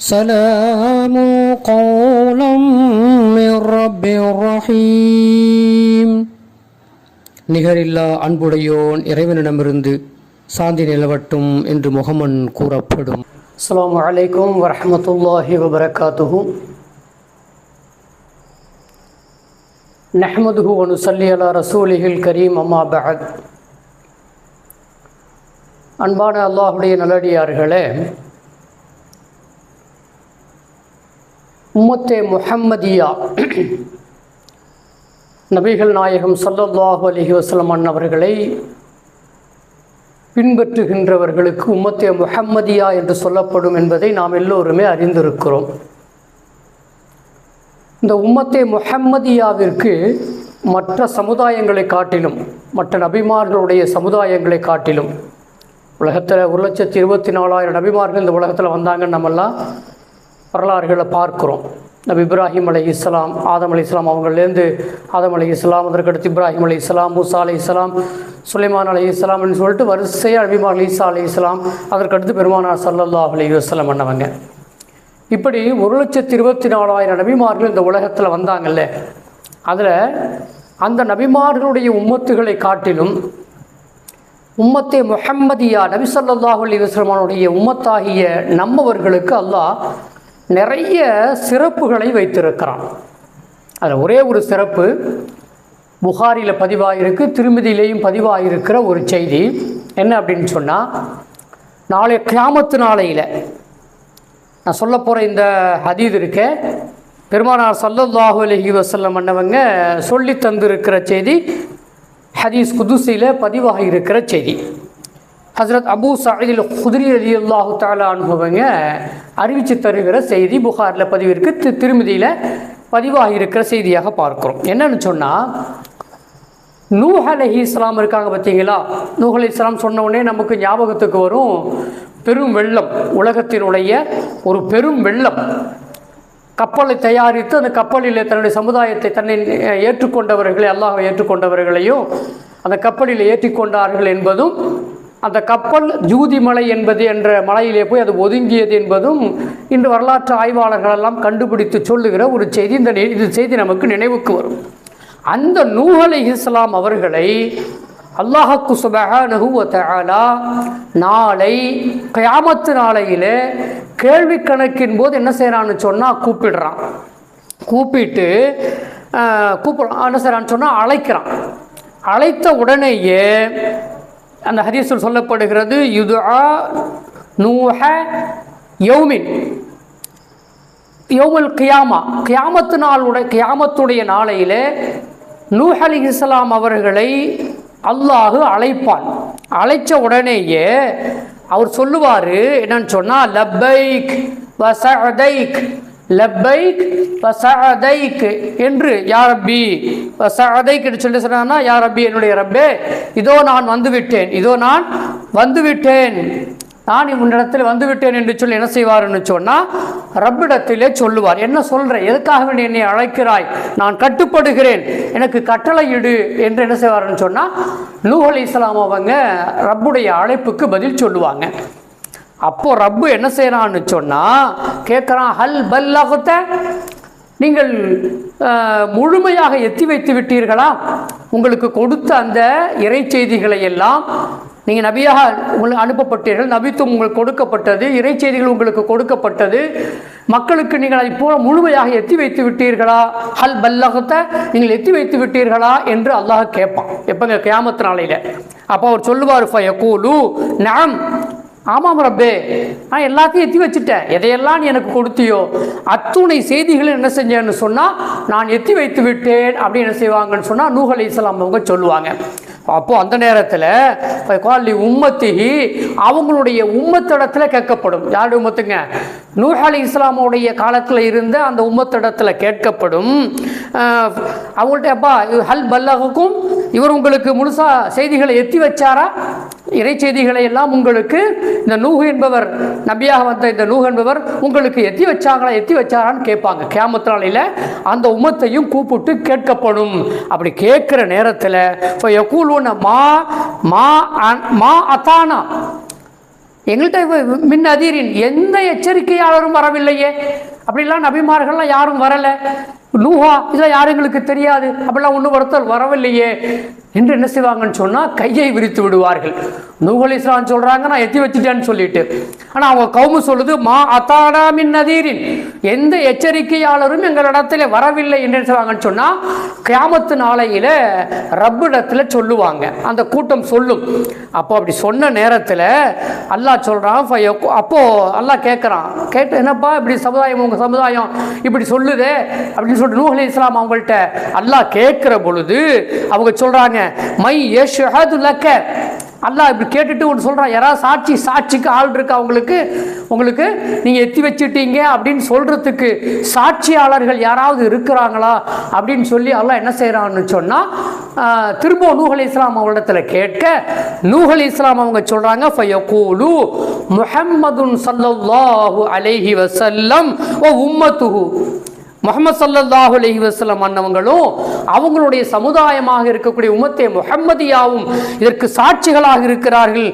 سلام قولا من رب رحيم நிகரில்லா அன்புடையோன் இறைவனிடமிருந்து சாந்தி நிலவட்டும் என்று முகமன் கூறப்படும் அஸ்ஸலாமு அலைக்கும் வரஹ்மத்துல்லாஹி வபரகாத்துஹு நஹ்மதுஹு வ நுஸல்லி அலா ரசூலிஹில் கரீம் அம்மா பஅத் அன்பான அல்லாஹுடைய நல்லடியார்களே உம்மத்தே முஹம்மதியா. நபிகள் நாயகம் சல்லல்லாஹு அலைஹி வஸல்லம் அன்னவர்களை பின்பற்றுகின்றவர்களுக்கு உம்மத்தே முஹம்மதியா என்று சொல்லப்படும் என்பதை நாம் எல்லோருமே அறிந்திருக்கிறோம். இந்த உம்மத்தே முஹம்மதியாவிற்கு மற்ற சமுதாயங்களை காட்டிலும் மற்ற நபிமார்களுடைய சமுதாயங்களை காட்டிலும் உலகத்தில் ஒரு லட்சத்தி இருபத்தி நாலாயிரம் நபிமார்கள் இந்த உலகத்தில் வந்தாங்கன்னு நம்மெல்லாம் வரலாறுகளை பார்க்குறோம். நபி இப்ராஹிம் அலை இஸ்லாம் ஆதம் அலி இஸ்லாம் அவங்கள்லேருந்து ஆதம் அலி இஸ்லாம் அதற்கடுத்து இப்ராஹிம் அலி இஸ்லாம் மூசா அலி இஸ்லாம் சுலைமான் அலி இஸ்லாம்னு சொல்லிட்டு வரிசையாக நபிமார் ஈசா அலி இஸ்லாம் அதற்கடுத்து பெருமானார் சல்லல்லா அலி வஸ்லம் பண்ணவங்க இப்படி ஒரு லட்சத்தி இருபத்தி நாலாயிரம் நபிமார்கள் இந்த உலகத்தில் வந்தாங்கல்ல. அதில் அந்த நபிமார்களுடைய உம்மத்துகளை காட்டிலும் உம்மத்தே முஹம்மதியா நபி ஸல்லல்லாஹு அலி வஸ்லமானுடைய உம்மத்தாகிய நம்மவர்களுக்கு அல்லாஹ் நிறைய சிறப்புகளை வைத்திருக்கிறான். அதில் ஒரே ஒரு சிறப்பு புகாரியில் பதிவாயிருக்கு திருமதியிலேயும் பதிவாயிருக்கிற ஒரு செய்தி. என்ன அப்படின்னு சொன்னால் நாளை கியாமத்து நாளையில் நான் சொல்ல போகிற இந்த ஹதீது இருக்க பெருமானார் சல்லல்லாஹு அலஹி வசல்லம் அண்ணவங்க சொல்லி தந்திருக்கிற செய்தி ஹதீஸ் குதுசியில் பதிவாகி இருக்கிற செய்தி. ஹசரத் அபூ சயீதில் குதிரி அலி அல்லாஹு தாலா அனுபவங்க அறிவித்து தருகிற செய்தி புகாரில் பதிவிற்கு தி- திருமதியில் பதிவாகி இருக்கிற செய்தியாக பார்க்குறோம். என்னன்னு சொன்னால் நூஹ் அலஹி இஸ்லாம் இருக்காங்க பார்த்தீங்களா? நூஹ் அலி இஸ்லாம் சொன்ன உடனே நமக்கு ஞாபகத்துக்கு வரும். பெரும் வெள்ளம் உலகத்தினுடைய ஒரு பெரும் வெள்ளம். கப்பலை தயாரித்து அந்த கப்பலில் தன்னுடைய சமுதாயத்தை தன்னை ஏற்றுக்கொண்டவர்களை அல்லாஹ் ஏற்றுக்கொண்டவர்களையும் அந்த கப்பலில் ஏற்றிக்கொண்டார்கள் என்பதும் அந்த கப்பல் ஜூதி மலை என்பது என்ற மலையிலே போய் அது ஒதுங்கியது என்பதும் இன்று வரலாற்று ஆய்வாளர்கள் எல்லாம் கண்டுபிடித்து சொல்லுகிற ஒரு செய்தி. இந்த இது செய்தி நமக்கு நினைவுக்கு வரும். அந்த நூஹலை இஸ்லாம் அவர்களை அல்லாஹக்கு சுபஹானஹு நாளை கயாமத்து நாளையிலே கேள்வி கணக்கின் போது என்ன செய்கிறான்னு சொன்னால் கூப்பிடுறான். கூப்பிட்டு ஆஹ், என்ன செய்கிறான்னு சொன்னால் அழைக்கிறான். அழைத்த உடனேயே அந்த ஹதீஸில் சொல்லப்படுகிறது யுதுஆ நூஹ யௌமின். யோமுல் கியாமா கியாமத்து நாளுடைய கியாமத்துடைய நாளையிலே நூஹ் அலி இஸ்லாம் அவர்களை அல்லாஹு அழைப்பான். அழைச்ச உடனேயே அவர் சொல்லுவார் என்னன்னு சொன்னால் லப்பைக் வசதைக் லப்பைக் வசதைக் என்று யா ரப்பி வசதைக் என்று சொல்லி சொன்னா யா ரப்பி என்னுடைய ரப்பே இதோ நான் வந்துவிட்டேன் இதோ நான் வந்துவிட்டேன். நான் உன்னிடத்தில் வந்துவிட்டேன் என்று சொல்லி என்ன செய்வார்னு சொன்னால் ரப்பிடத்திலே சொல்லுவார். என்ன சொல்கிற எதுக்காக வேண்டி என்னை அழைக்கிறாய்? நான் கட்டுப்படுகிறேன். எனக்கு கட்டளையிடு என்று என்ன செய்வார்னு சொன்னால் நூஹ் அலி இஸ்லாம் அவங்க ரப்புடைய அழைப்புக்கு பதில் சொல்லுவாங்க. அப்போ ரப்பு என்ன செய்யறான்னு சொன்னால் கேட்குறான் ஹல் பல்லகுத்த நீங்கள் முழுமையாக எத்தி வைத்து விட்டீர்களா? உங்களுக்கு கொடுத்த அந்த இறை செய்திகளை எல்லாம் நீங்கள் நபியாக உங்களுக்கு அனுப்பப்பட்டீர்கள். நபித்துவம் உங்களுக்கு கொடுக்கப்பட்டது. இறை செய்திகள் உங்களுக்கு கொடுக்கப்பட்டது. மக்களுக்கு நீங்கள் அதை போல முழுமையாக எத்தி வைத்து விட்டீர்களா? ஹல் பல்லகத்தை நீங்கள் எத்தி வைத்து விட்டீர்களா? என்று அல்லாஹ் கேட்பான். எப்போங்க? கேமத்து நாளையில். அப்போ அவர் சொல்லுவார் ஃபயகூலு நாம் ஆமாம் ரப்பே. நான் எல்லாத்தையும் எத்தி வச்சுட்டேன். எதையெல்லாம் நீ எனக்கு கொடுத்தியோ அத்துணை செய்திகளை என்ன செஞ்சேன்னு சொன்னால் நான் எத்தி வைத்து விட்டேன் அப்படின்னு என்ன செய்வாங்கன்னு சொன்னால் நூகலை இஸ்லாம் அவங்க சொல்லுவாங்க. அப்போ அந்த நேரத்தில் காலி உம்மத்திகி அவங்களுடைய உம்மத்திடத்தில் கேட்கப்படும். யாருடைய உம்மத்துங்க? நூஹ் அலி இஸ்லாமுடைய காலத்தில் இருந்த அந்த உம்மத்திடத்தில் கேட்கப்படும். அவங்கள்ட்ட அப்பா ஹல் பல்லகுக்கும் இவர் உங்களுக்கு முழுசா செய்திகளை எத்தி வச்சாரா? இறைச்செய்திகளை எல்லாம் உங்களுக்கு இந்த நூஹ் என்பவர் நபியாக வந்த இந்த நூஹ் என்பவர் உங்களுக்கு எத்தி வச்சாங்களா எத்தி வச்சாரான்னு கேட்பாங்க. கேமத்து நாளையில் அந்த உமத்தையும் கூப்பிட்டு கேட்கப்படும். அப்படி கேட்குற நேரத்தில் இப்போ யக்கூலூன மா மா மா அத்தானா? எங்கள்கிட்ட மின் அதிரின் எந்த எச்சரிக்கையாளரும் வரவில்லையே. அப்படிலாம் நபிமார்கள்லாம் யாரும் வரலை. நூஹா இதெல்லாம் யாரும் எங்களுக்கு தெரியாது. அப்படிலாம் ஒன்று ஒருத்தர் வரவில்லையே. என்று என்ன செய்வாங்கன்னு சொன்னால் கையை விரித்து விடுவார்கள். நூகல் இஸ்லாம் சொல்கிறாங்க நான் எத்தி வச்சுட்டேன்னு சொல்லிட்டு. ஆனால் அவங்க கவுமு சொல்லுது மா அத்தானாமின் நதீரின். எந்த எச்சரிக்கையாளரும் எங்களிடத்துல வரவில்லை என்று என்ன செய்வாங்கன்னு சொன்னால் கியாமத்து நாளையில் ரப்பிடத்தில் சொல்லுவாங்க. அந்த கூட்டம் சொல்லும். அப்போ அப்படி சொன்ன நேரத்தில் அல்லாஹ் சொல்கிறான் அப்போது அல்லாஹ் கேட்குறான் கேட்டு என்னப்பா இப்படி சமுதாயம் உங்கள் சமுதாயம் இப்படி சொல்லுதே? அப்படின்னு சொல்லிட்டு நூகல் இஸ்லாம் அவங்கள்ட்ட அல்லாஹ் கேட்குற பொழுது அவங்க சொல்கிறாங்க மை யஷ்ஹது லக்க அல்லாஹ் இப்படி கேட்டுட்டு ஒன்று சொல்கிறான் யாராவது சாட்சி சாட்சிக்கு ஆள் இருக்கா உங்களுக்கு? உங்களுக்கு நீங்கள் எத்தி வச்சுட்டீங்க. அப்படின்னு சொல்கிறதுக்கு சாட்சியாளர்கள் யாராவது இருக்கிறாங்களா அப்படின்னு சொல்லி அல்லாஹ் என்ன செய்கிறான்னு சொன்னால் திரும்ப நூஹல் இஸ்லாம் அவங்களிடத்துல கேட்க நூஹல் இஸ்லாம் அவங்க சொல்கிறாங்க ஃபயகூலு முஹம்மதுன் சல்லல்லாஹு அலைஹி வசல்லம் ஓ உம்மத்துஹு. முகமது சல்லாஹ் அலி வஸல்லம் அன்னவங்களும் அவங்களுடைய சமுதாயமாக இருக்கக்கூடிய உமத்தே முகம்மதியாவும் இதற்கு சாட்சிகளாக இருக்கிறார்கள்.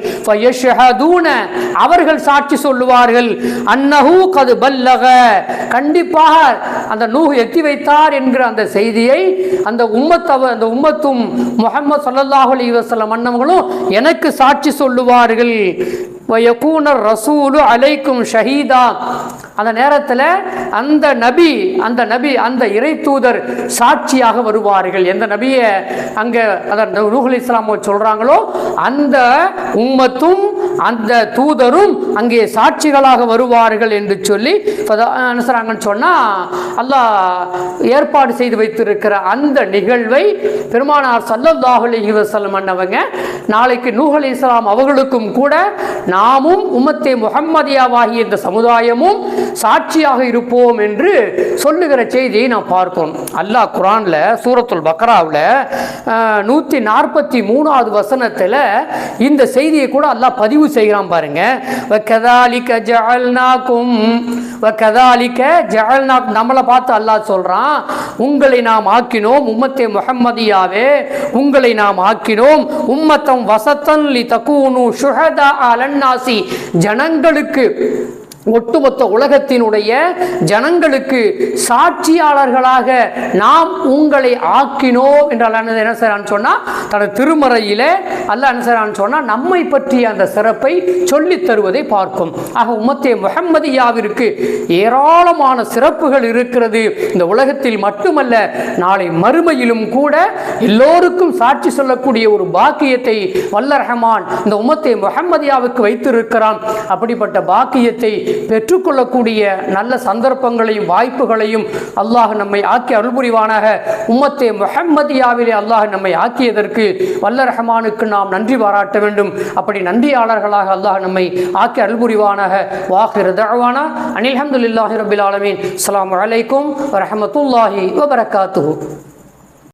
அவர்கள் சாட்சி சொல்லுவார்கள். அன்னஹூ கது பல்லக. கண்டிப்பாக அந்த நூஹ் எத்தி வைத்தார் என்கிற அந்த செய்தியை அந்த உம்மத்தவ அந்த உம்மத்தும் முகமது சல்லாஹ் அலி வஸல்லம் அன்னவங்களும் எனக்கு சாட்சி சொல்லுவார்கள். வயக்கூனர் ரசூலு அலைக்கும் ஷஹீதா. அந்த நேரத்தில் அந்த நபி அந்த அந்த நபி அந்த இறை தூதர் சாட்சியாக வருவார்கள். எந்த நபியை அங்கே அந்த நூகுல் இஸ்லாமோ சொல்கிறாங்களோ அந்த உம்மத்தும் அந்த தூதரும் அங்கே சாட்சிகளாக வருவார்கள் என்று சொல்லி அனுசராங்கன்னு சொன்னால் அல்லாஹ் ஏற்பாடு செய்து வைத்திருக்கிற அந்த நிகழ்வை பெருமானார் சல்லல்லாஹு அலைஹி வஸல்லம் அண்ணவங்க நாளைக்கு நூஹ் இஸ்லாம் அவர்களுக்கும் கூட நாமும் உம்மத்தே முகம்மதியாவாகிய இந்த சமுதாயமும் சாட்சியாக இருப்போம் என்று சொல்லுகிற செய்தியை நாம் பார்க்கிறோம் அல்லாஹ் குரானில் சூரத்துல் பக்ராவில் நூற்றி நாற்பத்தி மூணாவது வசனத்தில் இந்த செய்தியை கூட அல்லாஹ் பதிவு செய்கிறான் பாருங்க. வக்கதாலிக்க ஜஅல்னாக்கும் வக்கதாலிக்க ஜஅல்னா நம்மளை பார்த்து அல்லாஹ் சொல்கிறான் உங்களை நாம் ஆக்கினோம் உம்மத்தே முகம்மதியாவே உங்களை நாம் ஆக்கினோம் உம்மத்தம் வசத்தன் லி தக்கூனு சுஹதா அலன்னாசி ஜனங்களுக்கு ஒட்டுமொத்த உலகத்தினுடைய ஜனங்களுக்கு சாட்சியாளர்களாக நாம் உங்களை ஆக்கினோம் என்றால் என்ன செய்றான்னு சொன்னால் தனது திருமறையில் அல்ல என்ன செய்றான்னு சொன்னால் நம்மை பற்றிய அந்த சிறப்பை சொல்லித் தருவதை பார்க்கும். ஆக உமத்தே முகம்மதியாவிற்கு ஏராளமான சிறப்புகள் இருக்கிறது. இந்த உலகத்தில் மட்டுமல்ல நாளை மறுமையிலும் கூட எல்லோருக்கும் சாட்சி சொல்லக்கூடிய ஒரு பாக்கியத்தை வல்ல ரஹமான் இந்த உம்மத்தை முகம்மதியாவுக்கு வைத்திருக்கிறான். அப்படிப்பட்ட பாக்கியத்தை பெற்றுக்கொள்ளக்கூடிய நல்ல சந்தர்ப்பங்களையும் வாய்ப்புகளையும் அல்லாஹ் நம்மை ஆக்கி அருள்புரிவானாக. உம்மத்தே முஹம்மதியாவிலே அல்லாஹ் நம்மை ஆக்கியதற்கு வல்ல ரஹமானுக்கு நாம் நன்றி பாராட்ட வேண்டும். அப்படி நன்றியாளர்களாக அல்லாஹ் நம்மை ஆக்கி அருள்புரிவானாக. புரிவானாக வாஹிர் தஅவானா அனில் ரபில் ஆலமீன். அஸ்ஸலாமு அலைக்கும் வரமத்துல்லாஹி வபரகாத்து